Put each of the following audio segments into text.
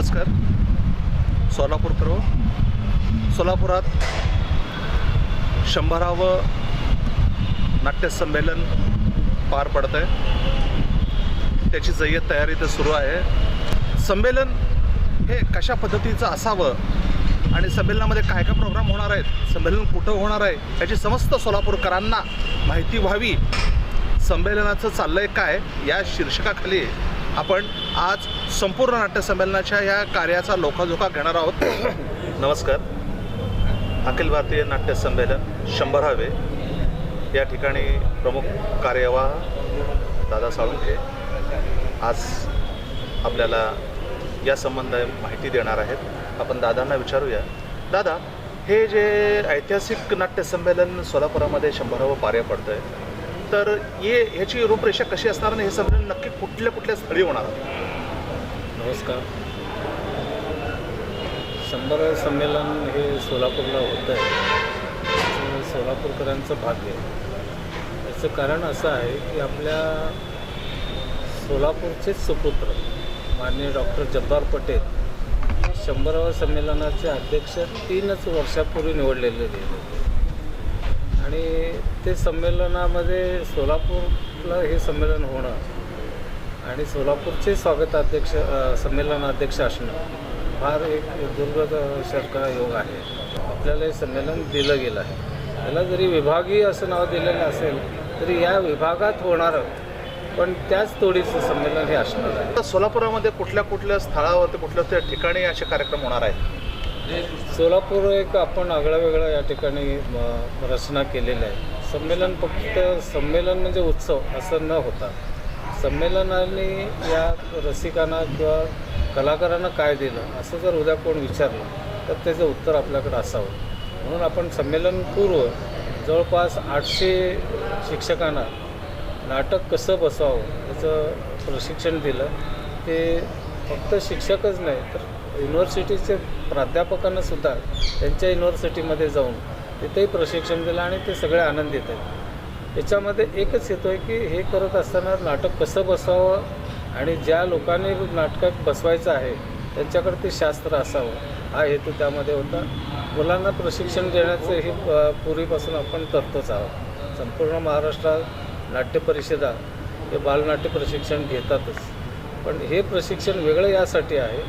नमस्कार. सोलापूर करो. सोलापुरात शंभरावं नाट्यसंमेलन पार पडतं आहे त्याची जय्यत तयारी तर सुरू आहे. संमेलन हे कशा पद्धतीचं असावं आणि संमेलनामध्ये काय काय प्रोग्राम होणार आहेत संमेलन कुठं होणार आहे याची समस्त सोलापूरकरांना माहिती व्हावी. संमेलनाचं चाललंय काय या शीर्षकाखाली आपण आज संपूर्ण नाट्यसंमेलनाच्या या कार्याचा लोकाजोखा घेणार आहोत. नमस्कार. अखिल भारतीय नाट्य संमेलन शंभरावे या ठिकाणी प्रमुख कार्यवाह दादा साळुंखे आज आपल्याला या संबंध माहिती देणार आहेत. आपण दादांना विचारूया. दादा हे जे ऐतिहासिक नाट्य संमेलन सोलापुरामध्ये शंभरावं पार्या पडतं आहे तर ये ह्याची रूपरेषा कशी असणार आणि हे संमेलन नक्की कुठल्या कुठल्या स्थळी होणार? नमस्कार. शंभर संमेलन हे सोलापूरला होतं आहे. सोलापूरकरांचं भाग्य. आहे याचं कारण असं आहे की आपल्या सोलापूरचेच सुपुत्र माननीय डॉक्टर जब्बार पटेल शंभराव्या संमेलनाचे अध्यक्ष तीनच वर्षापूर्वी निवडलेले होते. आणि ते संमेलनामध्ये सोलापूरला हे संमेलन होणं आणि सोलापूरचे स्वागताध्यक्ष अ, संमेलनाध्यक्ष असणं फार एक दुर्गदशका योग आहे. आपल्याला हे संमेलन दिलं गेलं आहे. त्याला जरी विभागीय असं नाव दिलेलं असेल तरी या विभागात होणारं पण त्याच तोडीचं संमेलन हे असणार आहे. आता सोलापुरामध्ये कुठल्या कुठल्या स्थळावरती कुठल्या त्या ठिकाणी असे कार्यक्रम होणार आहेत? सोलापूर एक आपण आगळा वेगळा या ठिकाणी रचना केलेली आहे. संमेलन फक्त संमेलन म्हणजे उत्सव असं न होता. संमेलनाने या रसिकांना किंवा कलाकारांना काय दिलं असं जर उद्या कोण विचारलं तर त्याचं उत्तर आपल्याकडे असावं. म्हणून आपण संमेलन पूर्व जवळपास आठशे शिक्षकांना नाटक कसं बसवावं याचं प्रशिक्षण दिलं. ते फक्त शिक्षकच नाही तर युनिव्हर्सिटीचे प्राध्यापकांनासुद्धा त्यांच्या युनिव्हर्सिटीमध्ये जाऊन तिथेही प्रशिक्षण दिलं आणि ते सगळे आनंदित आहेत. याच्यामध्ये एकच येतो आहे की हे करत असताना नाटक कसं बसवावं आणि ज्या लोकांनी नाटकात बसवायचं आहे त्यांच्याकडे ते शास्त्र असावं. हा हेतू त्यामध्ये होता. मुलांना प्रशिक्षण देण्याचं हे पूर्वीपासून आपण करतोच आहोत. संपूर्ण महाराष्ट्रात नाट्य परिषदा हे बालनाट्य प्रशिक्षण घेतातच. पण हे प्रशिक्षण वेगळं यासाठी आहे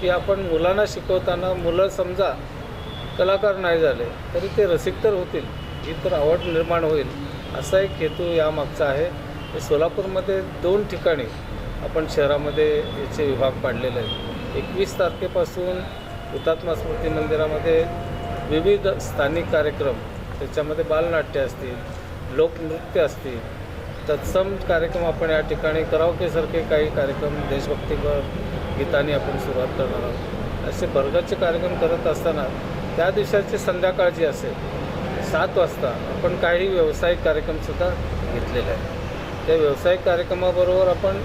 की आपण मुलांना शिकवताना मुलं समजा कलाकार नाही झाले तरी ते रसिक तर होतील. ही तर आवड निर्माण होईल. असा एक हेतू यामागचा आहे. सोलापूरमध्ये दोन ठिकाणी आपण शहरामध्ये याचे विभाग पाडलेले आहेत. एकवीस तारखेपासून हुतात्मा स्मृती मंदिरामध्ये विविध स्थानिक कार्यक्रम त्याच्यामध्ये बालनाट्य असतील लोकनृत्य असतील तत्सम कार्यक्रम आपण या ठिकाणी करावकेसारखे काही कार्यक्रम देशभक्तीपर गीतांनी आपण सुरुवात करणार आहोत. असे बर्गाचे कार्यक्रम करत असताना त्या दिवसाची संध्याकाळ जी असेल सात वाजता आपण काही व्यावसायिक कार्यक्रमसुद्धा घेतलेले आहेत. त्या व्यावसायिक कार्यक्रमाबरोबर आपण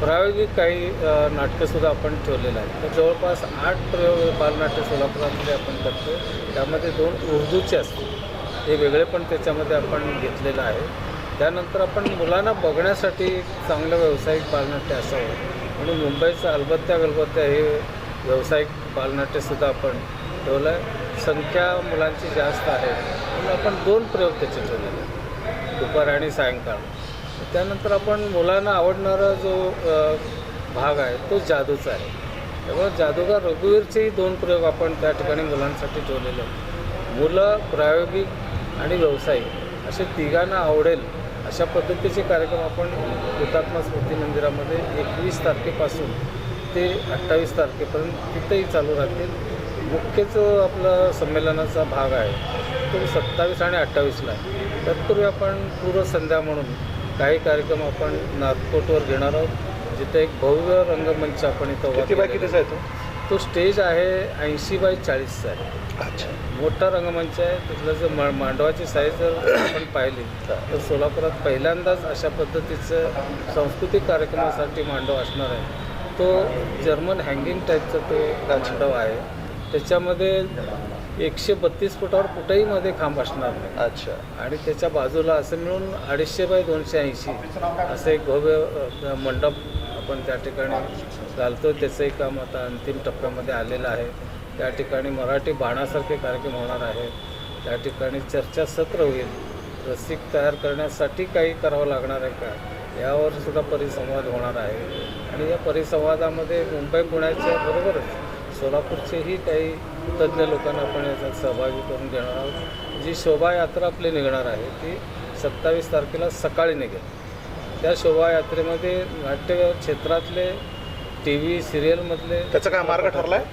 प्रायोगिक काही नाटकंसुद्धा आपण ठेवलेलं आहे तर जवळपास आठ प्रयोग बालनाट्य सोलापुरामध्ये आपण करतो त्यामध्ये दोन उर्दूचे असतात हे वेगळे पण त्याच्यामध्ये आपण घेतलेलं आहे. त्यानंतर आपण मुलांना बघण्यासाठी चांगलं व्यावसायिक बालनाट्य असावं. म्हणून मुंबईचं अलबत्त्या गलबत्त्या हे व्यावसायिक बालनाट्यसुद्धा आपण ठेवलं आहे संख्या मुलांची जास्त आहे. म्हणून आपण दोन प्रयोग त्याचे ठेवलेले दुपार आणि सायंकाळ. त्यानंतर आपण मुलांना आवडणारा जो भाग आहे तो जादूचा आहे. त्यामुळे जादूगार रघुवीरचेही दोन प्रयोग आपण त्या ठिकाणी मुलांसाठी ठेवलेले आहेत. मुलं प्रायोगिक आणि व्यावसायिक असे तिघांना आवडेल अशा पद्धतीचे कार्यक्रम आपण हुतात्मा स्मृती मंदिरामध्ये एकवीस तारखेपासून ते अठ्ठावीस तारखेपर्यंत तिथेही चालू राहतील. मुख्य जो आपला संमेलनाचा भाग आहे. तो सत्तावीस आणि अठ्ठावीसला आहे. तत्पूर्वी आपण पूर्वसंध्या म्हणून काही कार्यक्रम आपण नागपूरवर घेणार आहोत. जिथे एक भव्य रंगमंच आपण इथं किती बाय केलेला कितीचा आहे. तो? आहे. तो स्टेज आहे ऐंशी बाय चाळीसचा आहे. अच्छा. मोठा रंगमंच आहे. तिथलं जर मा मांडवाची साईज जर आपण पाहिली तर सोलापुरात पहिल्यांदाच अशा पद्धतीचं सांस्कृतिक कार्यक्रमासाठी मांडव असणार आहे. तो जर्मन हँगिंग टाईपचा तो मांडव आहे. त्याच्यामध्ये एकशे बत्तीस फुटावर कुठेही मध्ये खांब असणार नाही. अच्छा. आणि त्याच्या बाजूला असं मिळून अडीचशे बाय दोनशे ऐंशी असं एक भव्य मंडप आपण त्या ठिकाणी घालतो. त्याचंही काम आता अंतिम टप्प्यामध्ये आलेलं आहे. त्या ठिकाणी मराठी बाणासारखे कार्यक्रम होणार आहेत त्या ठिकाणी चर्चासत्र होईल. रसिक तयार करण्यासाठी काही करावं लागणार आहे का? यावर सुद्धा परिसंवाद होणार आहे. आणि या परिसंवादामध्ये मुंबई पुण्याच्या बरोबरच सोलापूरचेही काही तज्ज्ञ लोकांना आपण याच्यात सहभागी करून घेणार आहोत. जी शोभायात्रा आपली निघणार आहे ती सत्तावीस तारखेला सकाळी निघेल. त्या शोभायात्रेमध्ये नाट्य क्षेत्रातले टी व्ही सिरियलमधले त्याचा काय मार्ग ठरलाय?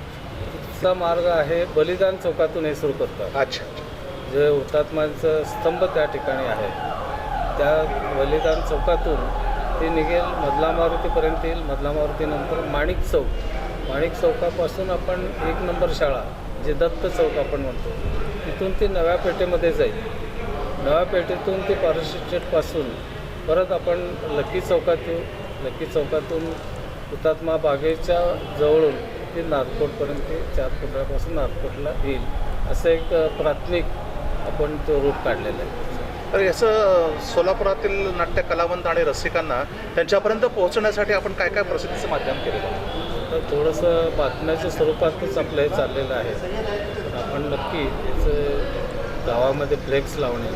चा मार्ग आहे बलिदान चौकातून हे सुरू करतात. अच्छा. जे हुतात्मांचं स्तंभ त्या ठिकाणी आहे त्या बलिदान चौकातून ती निघेल. मधला मारुतीपर्यंत येईल. मधला मारुतीनंतर माणिक चौक. माणिक चौकापासून आपण एक नंबर शाळा जे दत्त चौक आपण म्हणतो तिथून ती नव्या पेठेमध्ये जाईल. नव्या पेठेतून ती पारशी परत आपण लकी चौकात येऊ लकी चौकातून हुतात्मा बागेच्या जवळून ती नागपूरपर्यंत ते चार फुटापासून नागपूरला येईल असं एक प्राथमिक आपण तो रूट काढलेला आहे. तर याचं सोलापुरातील नाट्य कलावंत आणि रसिकांना त्यांच्यापर्यंत पोहोचण्यासाठी आपण काय काय प्रसिद्धीचं माध्यम केलेलं आहे? तर थोडंसं बातम्याच्या स्वरूपातच आपलं हे चाललेलं आहे. आपण नक्की याचं गावामध्ये फ्लेक्स लावणे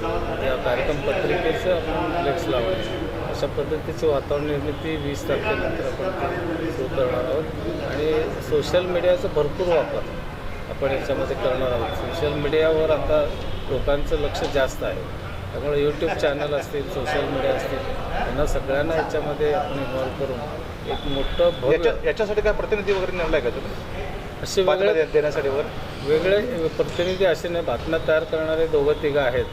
म्हणजे या कार्यक्रम पत्रिकेचं आपण फ्लेक्स लावणे. अशा पद्धतीची वातावरण निर्मिती वीस तारखेनंतर आपण सुरू करणार आहोत. आणि सोशल मीडियाचा भरपूर वापर आपण याच्यामध्ये करणार आहोत. सोशल मीडियावर आता लोकांचं लक्ष जास्त आहे. त्यामुळे यूट्यूब चॅनल असतील सोशल मीडिया असतील यांना सगळ्यांना याच्यामध्ये आपण इन्व्हॉल्व करून एक मोठं भव्य याच्या याच्यासाठी काय प्रतिनिधी वगैरे नेमलाय का तुम्ही? असे बातम्या वेगळे दे- देण्यासाठी वगैरे? वेगळे प्रतिनिधी असे नाही. बातम्या तयार करणारे दोघं तिघं आहेत.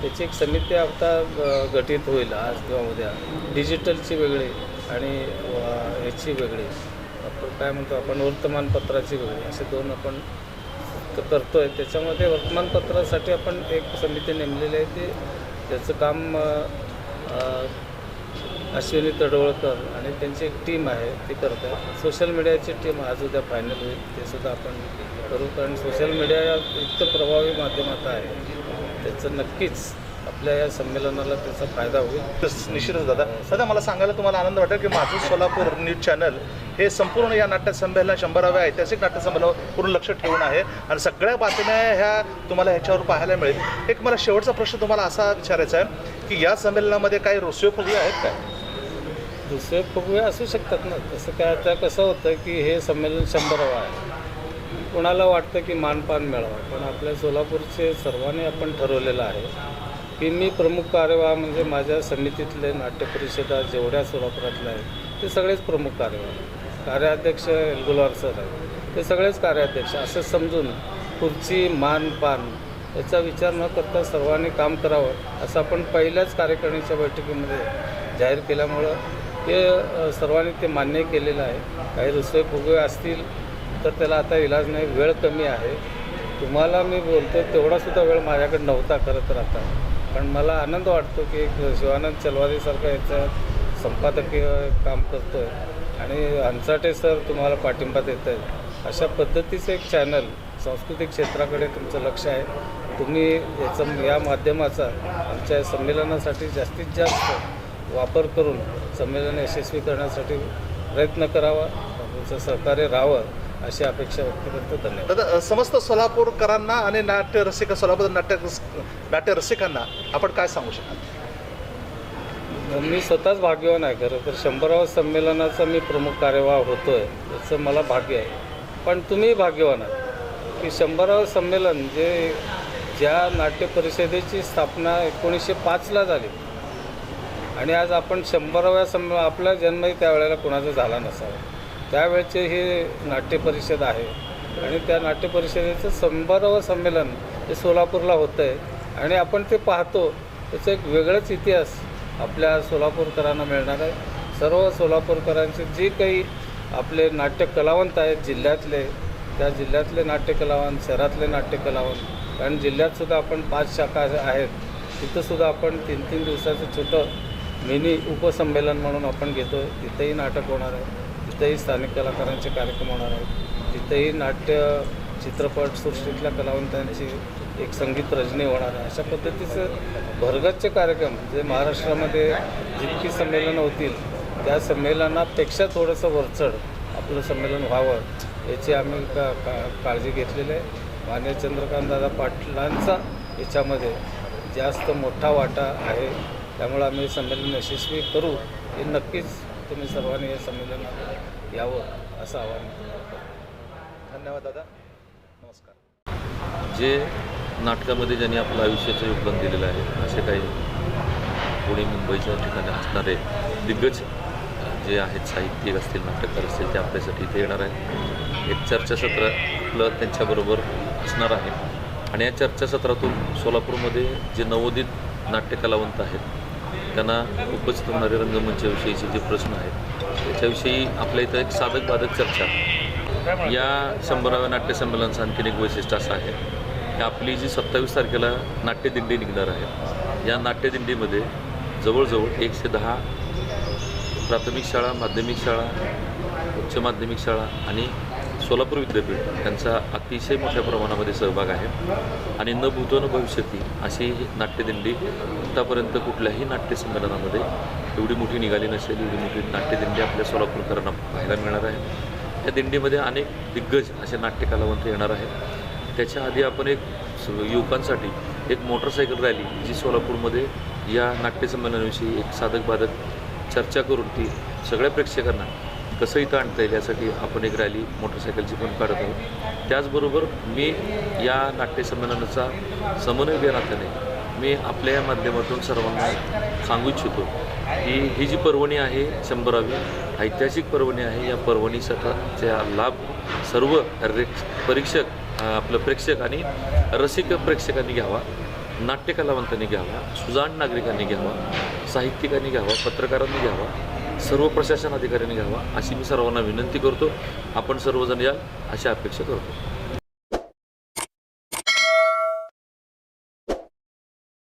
त्याची एक समिती आता अ, गठीत होईल आज किंवा उद्या. डिजिटलची वेगळी आणि अ, याची वेगळी. आपण काय म्हणतो आपण वर्तमानपत्राची वेगळी. असे दोन आपण क- करतोय. त्याच्यामध्ये वर्तमानपत्रासाठी आपण एक समिती नेमलेली आहे ते त्याचं काम अ, अ, अश्विनी तडवळकर आणि त्यांची एक टीम आहे ती करत आहे सोशल मीडियाची टीम आज उद्या फायनल होईल ते सुद्धा आपण करू. कारण सोशल मीडिया इतकं प्रभावी माध्यम आता आहे त्याचं नक्कीच आपल्या या संमेलनाला त्याचा फायदा होईल. निश्चितच दादा दादा मला सांगायला तुम्हाला आनंद वाटेल की माझं सोलापूर न्यूज चॅनल हे संपूर्ण या नाट्यसंमेलना शंभराव्या ऐतिहासिक नाट्यसंमेलनावर पूर्ण लक्ष ठेवून आहे. आणि सगळ्या बातम्या ह्या तुम्हाला ह्याच्यावर पाहायला मिळेल. एक मला शेवटचा प्रश्न तुम्हाला असा विचारायचा आहे की या संमेलनामध्ये काही रोसिओ आहेत काय? दुसरे फुगवे असू शकतात ना. तसं काय आता कसं होतं की हे संमेलन शंभरावं आहे. कोणाला वाटतं की मानपान मिळावं? पण आपल्या सोलापूरचे सर्वांनी आपण ठरवलेलं आहे की मी प्रमुख कार्यवाह म्हणजे माझ्या समितीतले नाट्य परिषदा जेवढ्या सोलापुरातल्या आहेत ते सगळेच प्रमुख कार्यवाह कार्याध्यक्ष एलगुलवार सर आहेत. ते सगळेच कार्याध्यक्ष. असं समजून खुर्ची मान पान याचा विचार न करता सर्वांनी काम करावं असं आपण पहिल्याच कार्यकारिणीच्या बैठकीमध्ये जाहीर केल्यामुळं ते सर्वांनी ते मान्य केलेलं आहे. काही दुसरे फुगे असतील तर त्याला आता इलाज नाही वेळ कमी आहे. तुम्हाला मी बोलतो तेवढासुद्धा वेळ माझ्याकडे नव्हता खरं तर आता. पण मला आनंद वाटतो की एक शिवानंद चलवादेसारखा याचं संपादकीय काम करतो आहे आणि हंसाटे सर तुम्हाला पाठिंबा देत आहेत. अशा पद्धतीचं एक चॅनल सांस्कृतिक क्षेत्राकडे तुमचं लक्ष आहे. तुम्ही याचं या माध्यमाचा आमच्या संमेलनासाठी जास्तीत जास्त वापर करून संमेलन यशस्वी करण्यासाठी प्रयत्न करावा. तुमचं सहकार्य राहावं अशी अपेक्षा व्यक्त करतो. धन्यवाद. दादा समस्त सोलापूरकरांना आणि नाट्य रसिक सोलापूर नाट्य नाट्य रसिकांना आपण काय सांगू शकाल? मी स्वतःच भाग्यवान आहे. खरं तर शंभरावं संमेलनाचा मी प्रमुख कार्यवाह होतो आहे याचं मला भाग्य आहे. पण तुम्ही भाग्यवान आहात की शंभरावं संमेलन जे ज्या नाट्य परिषदेची स्थापना एकोणीसशे पाचला झाली आणि आज आपण शंभराव्या सं आपला जन्मही त्यावेळेला कोणाचा झाला नसावा. त्यावेळचे हे नाट्य परिषद आहे. आणि त्या नाट्य परिषदेचं शंभरावं संमेलन हे सोलापूरला होतं आहे आणि आपण ते पाहतो त्याचा एक वेगळाच इतिहास आपल्या सोलापूरकरांना मिळणार आहे. सर्व सोलापूरकरांचे जे काही आपले नाट्य कलावंत आहेत जिल्ह्यातले त्या जिल्ह्यातले नाट्य कलावंत शहरातले नाट्य कलावंत कारण जिल्ह्यातसुद्धा आपण पाच शाखा आहेत. तिथंसुद्धा आपण तीन तीन दिवसाचं छोटं मिनी उपसंमेलन म्हणून आपण घेतो आहे तिथंही नाटक होणार आहे. तिथंही स्थानिक कलाकारांचे कार्यक्रम होणार आहेत. तिथंही नाट्य चित्रपट सृष्टीतल्या कलावंतांची एक संगीत रजनी होणार आहे. अशा पद्धतीचं भरगतचे कार्यक्रम जे महाराष्ट्रामध्ये जितकी संमेलनं होतील त्या संमेलनापेक्षा थोडंसं वरचढ आपलं संमेलन व्हावं याची आम्ही का का काळजी घेतलेली आहे. मान्य चंद्रकांतदादा पाटलांचा याच्यामध्ये जास्त मोठा वाटा आहे. त्यामुळे आम्ही संमेलन यशस्वी करू हे नक्कीच तुम्ही सर्वांनी या संमेलन यावं असं आवाहन धन्यवाद दादा. नमस्कार. जे नाटकामध्ये ज्यांनी आपलं आयुष्याचं योगदान दिलेलं आहे असे काही पुणे मुंबईच्या ठिकाणी असणारे दिग्गज जे आहेत साहित्यिक असतील नाटककार असतील ते आपल्यासाठी इथे येणार आहेत. एक चर्चासत्र आपलं त्यांच्याबरोबर असणार आहे. आणि या चर्चासत्रातून सोलापूरमध्ये जे नवोदित नाट्यकलावंत आहेत त्यांना उपस्थित होणारे रंगमंचाविषयीचे जे प्रश्न आहेत त्याच्याविषयी आपल्या इथं एक साधक बाधक चर्चा. या शंभराव्या नाट्यसंमेलनाचं आणखीन एक वैशिष्ट्य असं आहे की आपली जी सत्तावीस तारखेला नाट्यदिंडी निघणार आहे या नाट्यदिंडीमध्ये जवळजवळ एकशे दहा प्राथमिक शाळा माध्यमिक शाळा उच्च माध्यमिक शाळा आणि सोलापूर विद्यापीठ यांचा अतिशय मोठ्या प्रमाणामध्ये सहभाग आहे. आणि न भूतो न भविष्यती अशी ही नाट्यदिंडी आत्तापर्यंत कुठल्याही नाट्यसंमेलनामध्ये एवढी मोठी निघाली नसेल एवढी मोठी नाट्यदिंडी आपल्या सोलापूरकरांना पाहायला मिळणार आहे. या दिंडीमध्ये अनेक दिग्गज असे नाट्यकलावंत येणार आहेत. त्याच्या आधी आपण एक युवकांसाठी एक मोटरसायकल रॅली जी सोलापूरमध्ये या नाट्यसंमेलनाविषयी एक साधक बाधक चर्चा करून ती सगळ्या प्रेक्षकांना कसं इथं आणता येईल यासाठी आपण एक रॅली मोटरसायकलची पण काढत आहोत. त्याचबरोबर मी या नाट्यसंमेलनाचा समन्वय या नात्याने मी आपल्या या माध्यमातून सर्वांना सांगू इच्छितो की ही जी पर्वणी आहे शंभरावी ऐतिहासिक पर्वणी आहे. या पर्वणीसाठीचा लाभ सर्व परीक्षक आपलं प्रेक्षक आणि रसिक प्रेक्षकांनी घ्यावा नाट्यकलावंतांनी घ्यावा सुजाण नागरिकांनी घ्यावा साहित्यिकांनी घ्यावा पत्रकारांनी घ्यावा. सर्व प्रशासन अधिकाऱ्यांनी घ्यावा अशी मी सर्वांना विनंती करतो. आपण सर्वजण याल अशी अपेक्षा करतो.